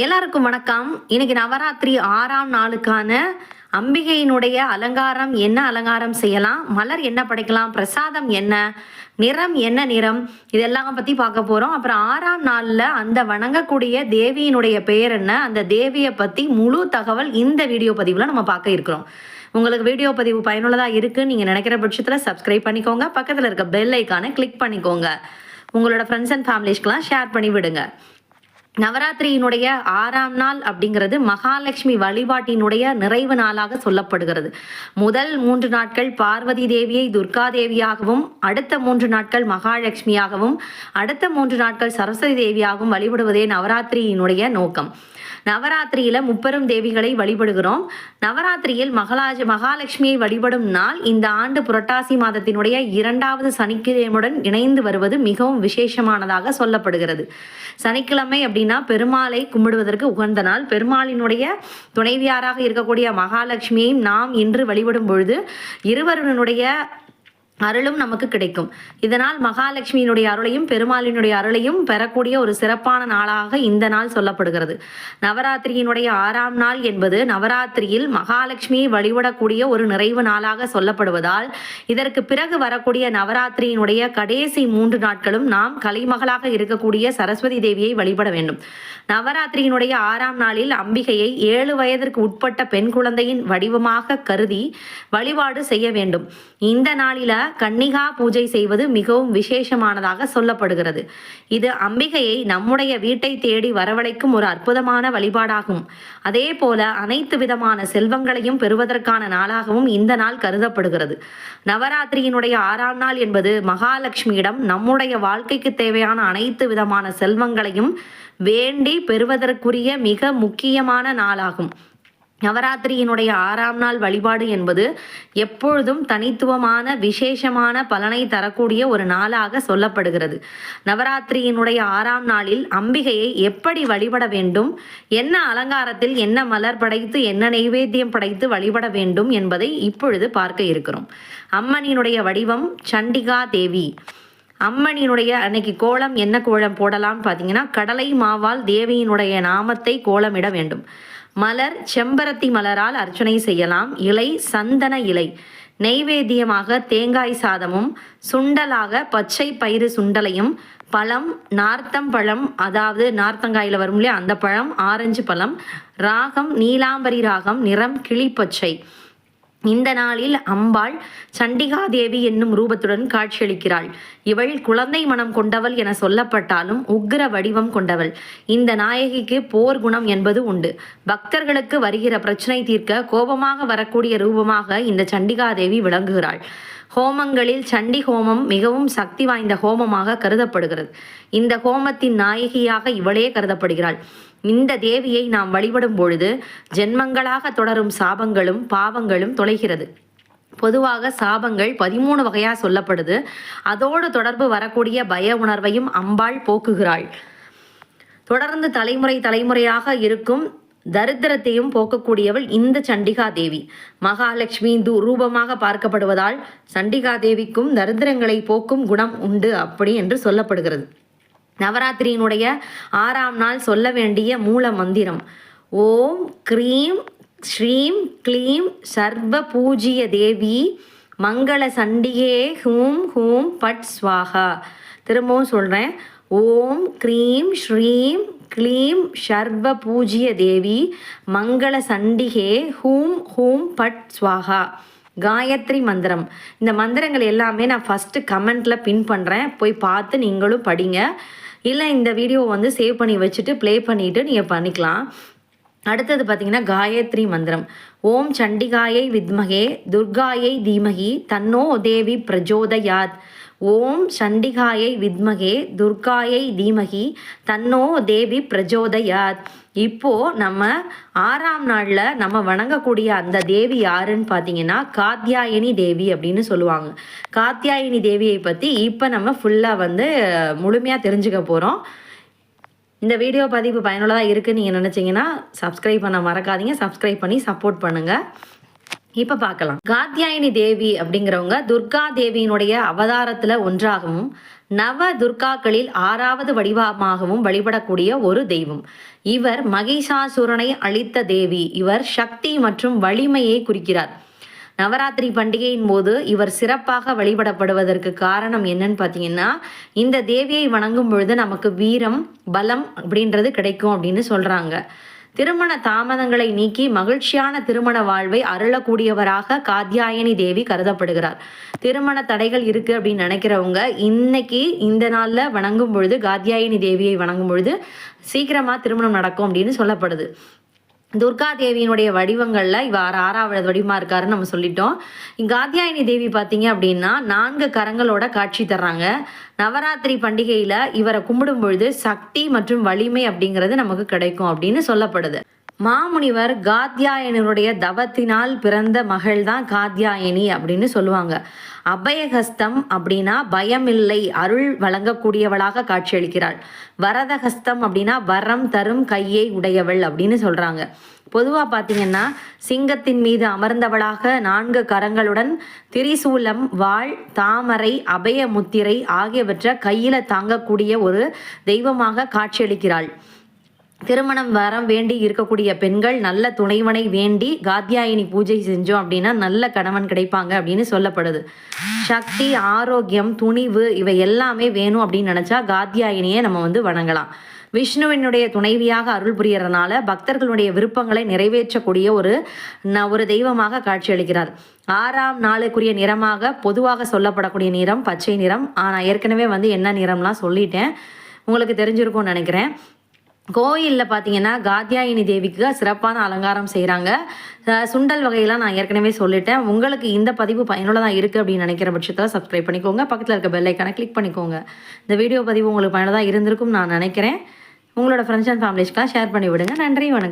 எல்லாருக்கும் வணக்கம். இன்னைக்கு நவராத்திரி ஆறாம் நாளுக்கான அம்பிகையினுடைய அலங்காரம் என்ன அலங்காரம் செய்யலாம்? மலர் என்ன படைக்கலாம்? பிரசாதம் என்ன? நிறம் என்ன நிறம்? இதெல்லாம் பற்றி பார்க்க போகிறோம் அப்புறம் ஆறாம் நாளில் அந்த வணங்கக்கூடிய தேவியினுடைய பெயர் என்ன? அந்த தேவியை பற்றி முழு தகவல் இந்த வீடியோ பதிவில் நம்ம பார்க்க இருக்கிறோம். உங்களுக்கு வீடியோ பதிவு பயனுள்ளதாக இருக்குன்னு நீங்கள் நினைக்கிற பட்சத்தில் சப்ஸ்கிரைப் பண்ணிக்கோங்க. பக்கத்தில் இருக்க பெல் ஐக்கானை கிளிக் பண்ணிக்கோங்க. உங்களோட ஃப்ரெண்ட்ஸ் அண்ட் ஃபேமிலிஸ்க்கெலாம் ஷேர் பண்ணி விடுங்க. நவராத்திரியினுடைய ஆறாம் நாள் அப்படிங்கிறது மகாலட்சுமி வழிபாட்டினுடைய நிறைவு நாளாக சொல்லப்படுகிறது. முதல் மூன்று நாட்கள் பார்வதி தேவியை துர்கா தேவியாகவும் அடுத்த மூன்று நாட்கள் மகாலட்சுமியாகவும் அடுத்த மூன்று நாட்கள் சரஸ்வதி தேவியாகவும் வழிபடுவதே நவராத்திரியினுடைய நோக்கம். நவராத்திரியில் முப்பெரும் தேவிகளை வழிபடுகிறோம். நவராத்திரியில் மகளாஜ மகாலட்சுமியை வழிபடும் நாள் இந்த ஆண்டு புரட்டாசி மாதத்தினுடைய இரண்டாவது சனிக்கிழமையுடன் இணைந்து வருவது மிகவும் விசேஷமானதாக சொல்லப்படுகிறது. சனிக்கிழமை அப்படின்னா பெருமாளை கும்பிடுவதற்கு உகந்த நாள். பெருமாளினுடைய துணைவியாராக இருக்கக்கூடிய மகாலட்சுமியையும் நாம் இன்று வழிபடும் பொழுது இருவருடைய அருளும் நமக்கு கிடைக்கும். இதனால் மகாலட்சுமியினுடைய அருளையும் பெருமாளினுடைய அருளையும் பெறக்கூடிய ஒரு சிறப்பான நாளாக இந்த நாள் சொல்லப்படுகிறது. நவராத்திரியினுடைய ஆறாம் நாள் என்பது நவராத்திரியில் மகாலட்சுமியை வழிபடக்கூடிய ஒரு நிறைவு நாளாக சொல்லப்படுவதால் இதற்கு பிறகு வரக்கூடிய நவராத்திரியினுடைய கடைசி மூன்று நாட்களும் நாம் கலைமகளாக இருக்கக்கூடிய சரஸ்வதி தேவியை வழிபட வேண்டும். நவராத்திரியினுடைய ஆறாம் நாளில் அம்பிகையை ஏழு வயதிற்கு உட்பட்ட பெண் குழந்தையின் வடிவமாக கருதி வழிபாடு செய்ய வேண்டும். இந்த நாளில கன்னிகா பூஜை செய்வது மிகவும் விசேஷமானதாக சொல்லப்படுகிறது. இது அம்பிகையை நம்முடைய வீட்டை தேடி வரவழைக்கும் ஒரு அற்புதமான வழிபாடாகும். அதே போல அனைத்து விதமான செல்வங்களையும் பெறுவதற்கான நாளாகவும் இந்த நாள் கருதப்படுகிறது. நவராத்திரியினுடைய ஆறாம் நாள் என்பது மகாலட்சுமியிடம் நம்முடைய வாழ்க்கைக்கு தேவையான அனைத்து விதமான செல்வங்களையும் வேண்டி பெறுவதற்குரிய மிக முக்கியமான நாளாகும். நவராத்திரியினுடைய ஆறாம் நாள் வழிபாடு என்பது எப்பொழுதும் தனித்துவமான விசேஷமான பலனை தரக்கூடிய ஒரு நாளாக சொல்லப்படுகிறது. நவராத்திரியினுடைய ஆறாம் நாளில் அம்பிகையை எப்படி வழிபட வேண்டும் என்ன அலங்காரத்தில் என்ன மலர் படைத்து என்ன நைவேத்தியம் படைத்து வழிபட வேண்டும் என்பதை இப்பொழுது பார்க்க இருக்கிறோம். அம்மனினுடைய வடிவம் சண்டிகா தேவி. அம்மனினுடைய அன்னைக்கு கோலம் என்ன கோலம் போடலாம் பார்த்தீங்கன்னா கடலை மாவால் தேவியினுடைய நாமத்தை கோலமிட வேண்டும். மலர் செம்பருத்தி மலரால் அர்ச்சனை செய்யலாம். இலை சந்தன இலை. நெய்வேத்தியமாக தேங்காய் சாதமும் சுண்டலாக பச்சை பயிறு சுண்டலையும் பழம் நார்த்தம் பழம் அதாவது நார்த்தங்காயில் வரும் இல்லையா அந்த பழம் ஆரஞ்சு பழம் ராகம் நீலாம்பரி ராகம் நிறம் கிளிப்பச்சை. இந்த நாளில் அம்பாள் சண்டிகாதேவி என்னும் ரூபத்துடன் காட்சியளிக்கிறாள். இவள் குழந்தை மனம் கொண்டவள் என சொல்லப்பட்டாலும் உக்கிர வடிவம் கொண்டவள். இந்த நாயகிக்கு போர் குணம் என்பது உண்டு. பக்தர்களுக்கு வருகிற பிரச்சனை தீர்க்க கோபமாக வரக்கூடிய ரூபமாக இந்த சண்டிகாதேவி விளங்குகிறாள். ஹோமங்களில் சண்டி ஹோமம் மிகவும் சக்தி வாய்ந்த ஹோமமாக கருதப்படுகிறது. இந்த ஹோமத்தின் நாயகியாக இவளே கருதப்படுகிறாள். இந்த தேவியை நாம் வழிபடும் பொழுது ஜென்மங்களாக தொடரும் சாபங்களும் பாவங்களும் தொலைகிறது. பொதுவாக சாபங்கள் பதிமூணு வகையாக சொல்லப்படுது. அதோடு தொடர்பு வரக்கூடிய பய உணர்வையும் அம்பாள் போக்குகிறாள். தொடர்ந்து தலைமுறை தலைமுறையாக இருக்கும் தரித்திரத்தையும் போக்கக்கூடியவள் இந்த சண்டிகா தேவி. மகாலட்சுமி து ரூபமாக பார்க்கப்படுவதால் சண்டிகா தேவிக்கும் தரித்திரங்களை போக்கும் குணம் உண்டு அப்படி என்று சொல்லப்படுகிறது. நவராத்திரியினுடைய ஆறாம் நாள் சொல்ல வேண்டிய மூல மந்திரம். ஓம் க்ரீம் ஸ்ரீம் க்ளீம் சர்வ பூஜ்ய தேவி மங்கள சண்டிகே ஹூம் ஹூம் பட் ஸ்வாகா. திரும்பவும் சொல்கிறேன் ஓம் க்ரீம் ஸ்ரீம் க்ளீம் சர்வ பூஜ்ய தேவி மங்கள சண்டிகே ஹூம் ஹூம் பட் ஸ்வாகா. காயத்ரி மந்திரம். இந்த மந்திரங்கள் எல்லாமே நான் ஃபஸ்ட்டு கமெண்ட்டில் பின் பண்ணுறேன் போய் பார்த்து நீங்களும் படிங்க. இல்லை இந்த வீடியோ வந்து சேவ் பண்ணி வச்சுட்டு ப்ளே பண்ணிவிட்டு நீங்கள் பண்ணிக்கலாம். அடுத்தது பார்த்திங்கன்னா காயத்ரி மந்திரம். ஓம் சண்டிகாயை வித்மகே துர்காயை தீமகி தன்னோ தேவி பிரஜோதயாத். ஓம் சண்டிகாயை வித்மகே துர்காயை தீமகி தன்னோ தேவி பிரஜோதயாத். இப்போ நம்ம ஆறாம் நாளில் நம்ம வணங்கக்கூடிய அந்த தேவி யாருன்னு பார்த்தீங்கன்னா காத்தியாயினி தேவி அப்படின்னு சொல்லுவாங்க. காத்தியாயினி தேவியை பற்றி இப்போ நம்ம ஃபுல்லாக வந்து முழுமையாக தெரிஞ்சுக்க போகிறோம் இந்த வீடியோ பதிவு பயனுள்ளதாக இருக்குதுன்னு நீங்கள் நினச்சிங்கன்னா சப்ஸ்கிரைப் பண்ண மறக்காதீங்க. சப்ஸ்கிரைப் பண்ணி சப்போர்ட் பண்ணுங்கள் இப்போ பார்க்கலாம். காத்தியாயினி தேவி அப்படிங்கிறவங்க துர்கா தேவியினுடைய அவதாரத்தில் ஒன்றாகவும் நவ துர்காக்களில் ஆறாவது வடிவமாகவும் வழிபடக்கூடிய ஒரு தெய்வம். இவர் மகிஷாசுரனை அளித்த தேவி. இவர் சக்தி மற்றும் வலிமையை குறிக்கிறார். நவராத்திரி பண்டிகையின் போது இவர் சிறப்பாக வழிபடப்படுவதற்கு காரணம் என்னன்னு பார்த்தீங்கன்னா இந்த தேவியை வணங்கும் பொழுது நமக்கு வீரம் பலம் அப்படின்றது கிடைக்கும் அப்படின்னு சொல்றாங்க. திருமண தாமதங்களை நீக்கி மகிழ்ச்சியான திருமண வாழ்வை அருளக்கூடியவராக காத்யாயனி தேவி கருதப்படுகிறார். திருமண தடைகள் இருக்கு அப்படின்னு நினைக்கிறவங்க இன்னைக்கு இந்த நாளில் வணங்கும் பொழுது காத்யாயனி தேவியை வணங்கும் பொழுது சீக்கிரமா திருமணம் நடக்கும் அப்படின்னு சொல்லப்படுது. துர்கா தேவியினுடைய வடிவங்களில் இவர் ஆறாவது வடிவமாக இருக்காருன்னு நம்ம சொல்லிட்டோம். காத்தியாயினி தேவி பார்த்தீங்க அப்படின்னா நான்கு கரங்களோட காட்சி தர்றாங்க. நவராத்திரி பண்டிகையில் இவரை கும்பிடும் பொழுது சக்தி மற்றும் வலிமை அப்படிங்கிறது நமக்கு கிடைக்கும் அப்படின்னு சொல்லப்படுது. மாமுனிவர் காத்யாயனருடைய தவத்தினால் பிறந்த மகள் தான் காத்யாயனி அப்படின்னு சொல்லுவாங்க. அபயஹஸ்தம் அப்படின்னா பயமில்லை அருள் வழங்கக்கூடியவளாக காட்சியளிக்கிறாள். வரதஹஸ்தம் அப்படின்னா வரம் தரும் கையை உடையவள் அப்படின்னு சொல்கிறாங்க பொதுவாக பார்த்தீங்கன்னா சிங்கத்தின் மீது அமர்ந்தவளாக நான்கு கரங்களுடன் திரிசூலம் வாள் தாமரை அபய முத்திரை ஆகியவற்றை கையில் தாங்கக்கூடிய ஒரு தெய்வமாக காட்சியளிக்கிறாள். திருமணம் வரம் வேண்டி இருக்கக்கூடிய பெண்கள் நல்ல துணைவனை வேண்டி காத்தியாயினி பூஜை செஞ்சோம் அப்படின்னா நல்ல கணவன் கிடைப்பாங்க அப்படின்னு சொல்லப்படுது. சக்தி ஆரோக்கியம் துணிவு இவை எல்லாமே வேணும் அப்படின்னு நினச்சா காத்தியாயினியை நம்ம வந்து வணங்கலாம். விஷ்ணுவினுடைய துணைவியாக அருள் புரியறதுனால பக்தர்களுடைய விருப்பங்களை நிறைவேற்றக்கூடிய ஒரு ந- ஒரு தெய்வமாக காட்சியளிக்கிறார் ஆறாம் நாளுக்குரிய நிறமாக பொதுவாக சொல்லப்படக்கூடிய நிறம் பச்சை நிறம். ஆனால் ஏற்கனவே வந்து என்ன நிறம்லாம் சொல்லிட்டேன். உங்களுக்கு தெரிஞ்சிருக்கும்னு நினைக்கிறேன். கோயிலில் பார்த்தீங்கன்னா காத்யாயினி தேவிக்கு சிறப்பான அலங்காரம் செய்கிறாங்க சுண்டல் வகையெல்லாம் நான் ஏற்கனவே சொல்லிட்டேன். உங்களுக்கு இந்த பதிவு பயனுள்ளதாக இருக்குது அப்படின்னு நினைக்கிற பட்சத்தில் சப்ஸ்கிரைப் பண்ணிக்கோங்க. பக்கத்தில் இருக்க பெல் ஐக்கானை கிளிக் பண்ணிக்கோங்க. இந்த வீடியோ பதிவு உங்களுக்கு பயனுள்ளதாக இருந்திருக்கும் நான் நினைக்கிறேன். உங்களோட ஃப்ரெண்ட்ஸ் அண்ட் ஃபேமிலிஸ்க்கெலாம் ஷேர் பண்ணி விடுங்க நன்றி வணக்கம்.